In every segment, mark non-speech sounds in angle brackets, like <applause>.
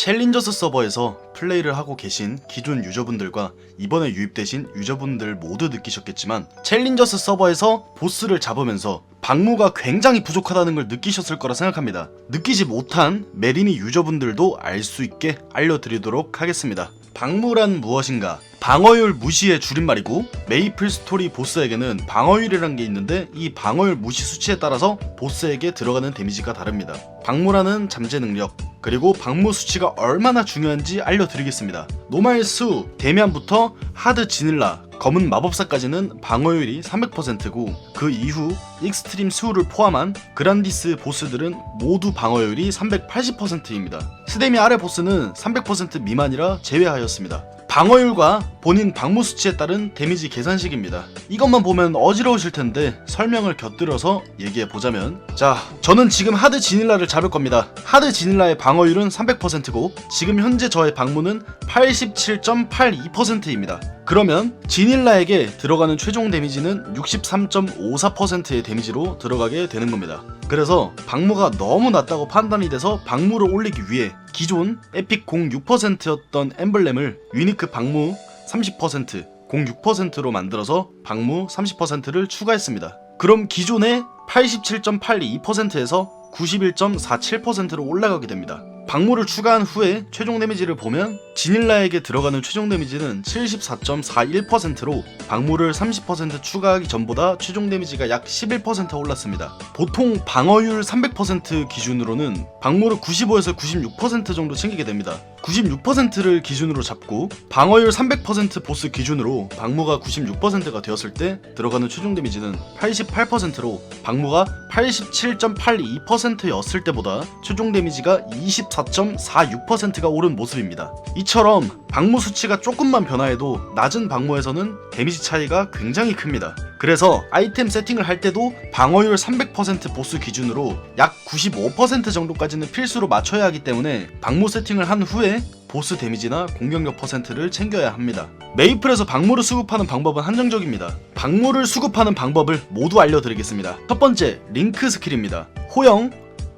챌린저스 서버에서 플레이를 하고 계신 기존 유저분들과 이번에 유입되신 유저분들 모두 느끼셨겠지만 챌린저스 서버에서 보스를 잡으면서 방무가 굉장히 부족하다는 걸 느끼셨을 거라 생각합니다. 느끼지 못한 메리니 유저분들도 알 수 있게 알려드리도록 하겠습니다. 방무란 무엇인가? 방어율 무시의 줄임말이고 메이플 스토리 보스에게는 방어율이란 게 있는데 이 방어율 무시 수치에 따라서 보스에게 들어가는 데미지가 다릅니다. 방무라는 잠재 능력 그리고 방무 수치가 얼마나 중요한지 알려드리겠습니다. 노말 수, 데미안부터 하드 지닐라, 검은 마법사까지는 방어율이 300%고 그 이후 익스트림 수를 포함한 그란디스 보스들은 모두 방어율이 380%입니다. 스데미 아래 보스는 300% 미만이라 제외하였습니다. 방어율과 본인 방무 수치에 따른 데미지 계산식입니다. 이것만 보면 어지러우실 텐데 설명을 곁들여서 얘기해 보자면 자, 저는 지금 하드 지닐라를 잡을 겁니다. 하드 지닐라의 방어율은 300%고 지금 현재 저의 방무는 87.82%입니다. 그러면 지닐라에게 들어가는 최종 데미지는 63.54%의 데미지로 들어가게 되는 겁니다. 그래서 방무가 너무 낮다고 판단이 돼서 방무를 올리기 위해 기존 에픽 06%였던 엠블렘을 유니크 방무 30%, 06%로 만들어서 방무 30%를 추가했습니다. 그럼 기존의 87.82%에서 91.47%로 올라가게 됩니다. 방무를 추가한 후에 최종 데미지를 보면 지닐라에게 들어가는 최종 데미지는 74.41%로 방무를 30% 추가하기 전보다 최종 데미지가 약 11% 올랐습니다. 보통 방어율 300% 기준으로는 방무를 95에서 96% 정도 챙기게 됩니다. 96%를 기준으로 잡고 방어율 300% 보스 기준으로 방무가 96%가 되었을 때 들어가는 최종 데미지는 88%로 방무가 87.82%였을 때보다 최종 데미지가 24.46%가 오른 모습입니다. 이처럼 방무 수치가 조금만 변화해도 낮은 방무에서는 데미지 차이가 굉장히 큽니다. 그래서 아이템 세팅을 할 때도 방어율 300% 보스 기준으로 약 95% 정도까지는 필수로 맞춰야 하기 때문에 방무 세팅을 한 후에 보스 데미지나 공격력 퍼센트를 챙겨야 합니다. 메이플에서 방무를 수급하는 방법은 한정적입니다. 방무를 수급하는 방법을 모두 알려드리겠습니다. 첫 번째, 링크 스킬입니다. 호영,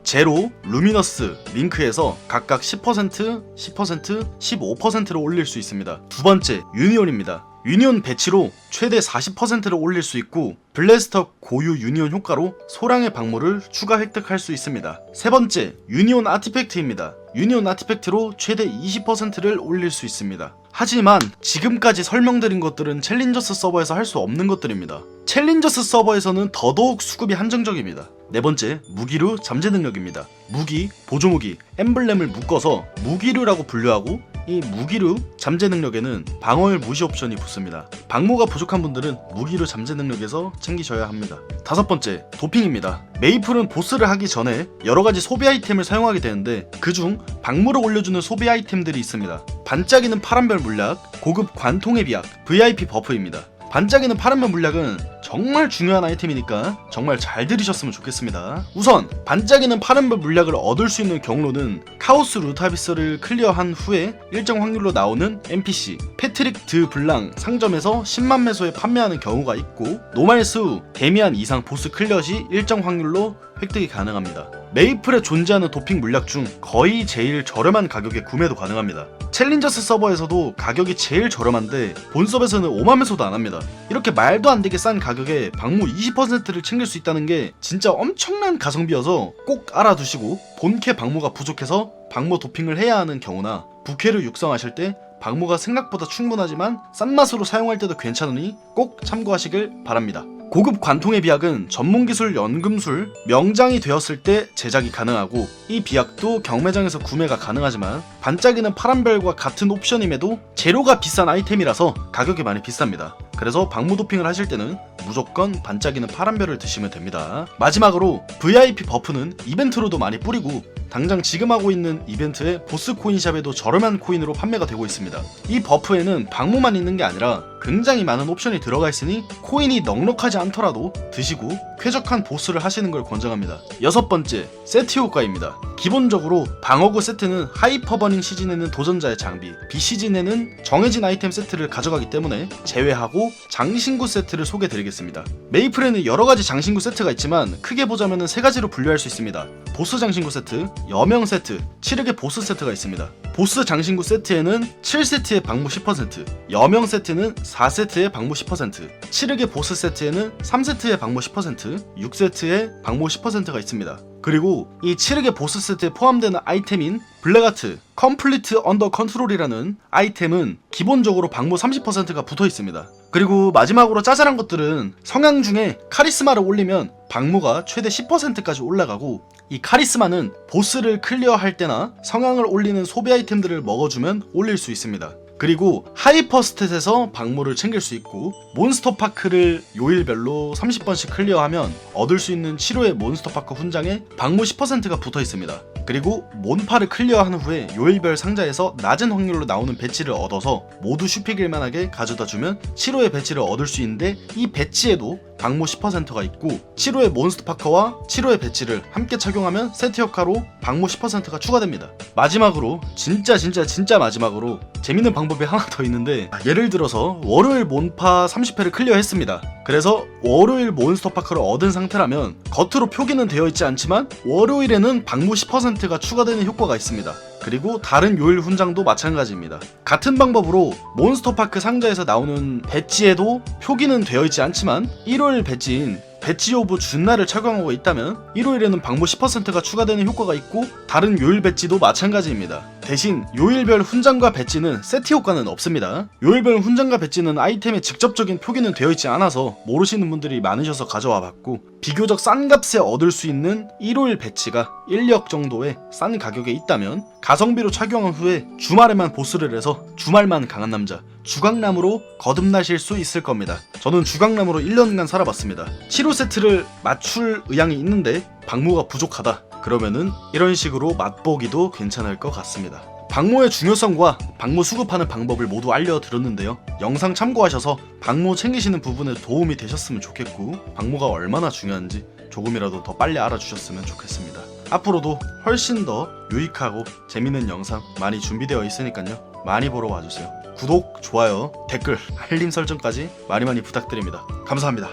제로, 루미너스, 링크에서 각각 10%, 10%, 15%를 올릴 수 있습니다. 두 번째, 유니온입니다. 유니온 배치로 최대 40%를 올릴 수 있고 블래스터 고유 유니온 효과로 소량의 방모를 추가 획득할 수 있습니다. 세 번째, 유니온 아티팩트입니다. 유니온 아티팩트로 최대 20%를 올릴 수 있습니다. 하지만 지금까지 설명드린 것들은 챌린저스 서버에서 할 수 없는 것들입니다. 챌린저스 서버에서는 더더욱 수급이 한정적입니다. 네 번째, 무기류 잠재 능력입니다. 무기, 보조무기, 엠블렘을 묶어서 무기류라고 분류하고 이 무기류 잠재 능력에는 방어율 무시 옵션이 붙습니다. 방모가 부족한 분들은 무기류 잠재 능력에서 챙기셔야 합니다. 다섯 번째, 도핑입니다. 메이플은 보스를 하기 전에 여러 가지 소비 아이템을 사용하게 되는데 그중 방무를 올려주는 소비 아이템들이 있습니다. 반짝이는 파란별 물약, 고급 관통의 비약, VIP 버프입니다. 반짝이는 파란별 물약은 정말 중요한 아이템이니까 정말 잘 들으셨으면 좋겠습니다. 우선 반짝이는 파란별 물약을 얻을 수 있는 경로는 카오스 루타비스를 클리어한 후에 일정 확률로 나오는 NPC 패트릭 드 블랑 상점에서 10만 매소에 판매하는 경우가 있고 노말수 데미안 이상 보스 클리어 시 일정 확률로 획득이 가능합니다. 메이플에 존재하는 도핑 물약 중 거의 제일 저렴한 가격에 구매도 가능합니다. 챌린저스 서버에서도 가격이 제일 저렴한데 본섭에서는 5만 매소도 안 합니다. 이렇게 말도 안 되게 싼 가격에 방무 20%를 챙길 수 있다는 게 진짜 엄청난 가성비여서 꼭 알아두시고 본캐 방무가 부족해서 방무 도핑을 해야 하는 경우나 부캐를 육성하실 때 방무가 생각보다 충분하지만 싼 맛으로 사용할 때도 괜찮으니 꼭 참고하시길 바랍니다. 고급 관통의 비약은 전문기술 연금술 명장이 되었을 때 제작이 가능하고 이 비약도 경매장에서 구매가 가능하지만 반짝이는 파란별과 같은 옵션임에도 재료가 비싼 아이템이라서 가격이 많이 비쌉니다. 그래서 방무 도핑을 하실 때는 무조건 반짝이는 파란별을 드시면 됩니다. 마지막으로 VIP 버프는 이벤트로도 많이 뿌리고 당장 지금 하고 있는 이벤트의 보스 코인샵에도 저렴한 코인으로 판매가 되고 있습니다. 이 버프에는 방무만 있는 게 아니라 굉장히 많은 옵션이 들어가 있으니 코인이 넉넉하지 않더라도 드시고 쾌적한 보스를 하시는 걸 권장합니다. 여섯 번째, 세트 효과입니다. 기본적으로 방어구 세트는 하이퍼버닝 시즌에는 도전자의 장비, 비시즌에는 정해진 아이템 세트를 가져가기 때문에 제외하고 장신구 세트를 소개드리겠습니다. 메이플에는 여러 가지 장신구 세트가 있지만 크게 보자면 세 가지로 분류할 수 있습니다. 보스 장신구 세트, 여명 세트, 치르게 보스 세트가 있습니다. 보스 장신구 세트에는 7세트의 방무 10%, 여명 세트는 4세트의 방무 10%, 치르게 보스 세트에는 3세트의 방무 10%, 6세트의 방무 10%가 있습니다. 그리고 이 치르게 보스 세트에 포함되는 아이템인 블랙아트 컴플리트 언더 컨트롤이라는 아이템은 기본적으로 방무 30%가 붙어 있습니다. 그리고 마지막으로 짜잘한 것들은 성향 중에 카리스마를 올리면 방무가 최대 10%까지 올라가고 이 카리스마는 보스를 클리어할 때나 성향을 올리는 소비 아이템들을 먹어주면 올릴 수 있습니다. 그리고 하이퍼 스탯에서 방무를 챙길 수 있고 몬스터 파크를 요일별로 30번씩 클리어하면 얻을 수 있는 치료의 몬스터 파크 훈장에 방무 10%가 붙어 있습니다. 그리고 몬파를 클리어한 후에 요일별 상자에서 낮은 확률로 나오는 배치를 얻어서 모두 슈픽일 만하게 가져다 주면 치료의 배치를 얻을 수 있는데 이 배치에도 방무 10%가 있고 치료의 몬스터 파커와 치료의 배치를 함께 착용하면 세트 효과로 방무 10%가 추가됩니다. 마지막으로 진짜 진짜 진짜 마지막으로 재밌는 방법이 하나 더 있는데 아, 예를 들어서 월요일 몬파 30회를 클리어했습니다. 그래서 월요일 몬스터 파커를 얻은 상태라면 겉으로 표기는 되어 있지 않지만 월요일에는 방무 10%가 추가되는 효과가 있습니다. 그리고 다른 요일 훈장도 마찬가지입니다. 같은 방법으로 몬스터파크 상자에서 나오는 배지에도 표기는 되어 있지 않지만 일요일 배지인 배지 오브 준날을 착용하고 있다면 일요일에는 방무 10%가 추가되는 효과가 있고 다른 요일 배지도 마찬가지입니다. 대신 요일별 훈장과 배지는 세트 효과는 없습니다. 요일별 훈장과 배지는 아이템에 직접적인 표기는 되어 있지 않아서 모르시는 분들이 많으셔서 가져와 봤고 비교적 싼 값에 얻을 수 있는 일요일 배치가 1력 정도의 싼 가격에 있다면 가성비로 착용한 후에 주말에만 보스를 해서 주말만 강한 남자 주강남으로 거듭나실 수 있을 겁니다. 저는 주강남으로 1년간 살아봤습니다. 치료 세트를 맞출 의향이 있는데 방무가 부족하다. 그러면은 이런 식으로 맛보기도 괜찮을 것 같습니다. 방모의 중요성과 방모 수급하는 방법을 모두 알려드렸는데요. 영상 참고하셔서 방모 챙기시는 부분에 도움이 되셨으면 좋겠고 방모가 얼마나 중요한지 조금이라도 더 빨리 알아주셨으면 좋겠습니다. 앞으로도 훨씬 더 유익하고 재밌는 영상 많이 준비되어 있으니까요. 많이 보러 와주세요. 구독, 좋아요, 댓글, <laughs> 알림 설정까지 많이 많이 부탁드립니다. 감사합니다.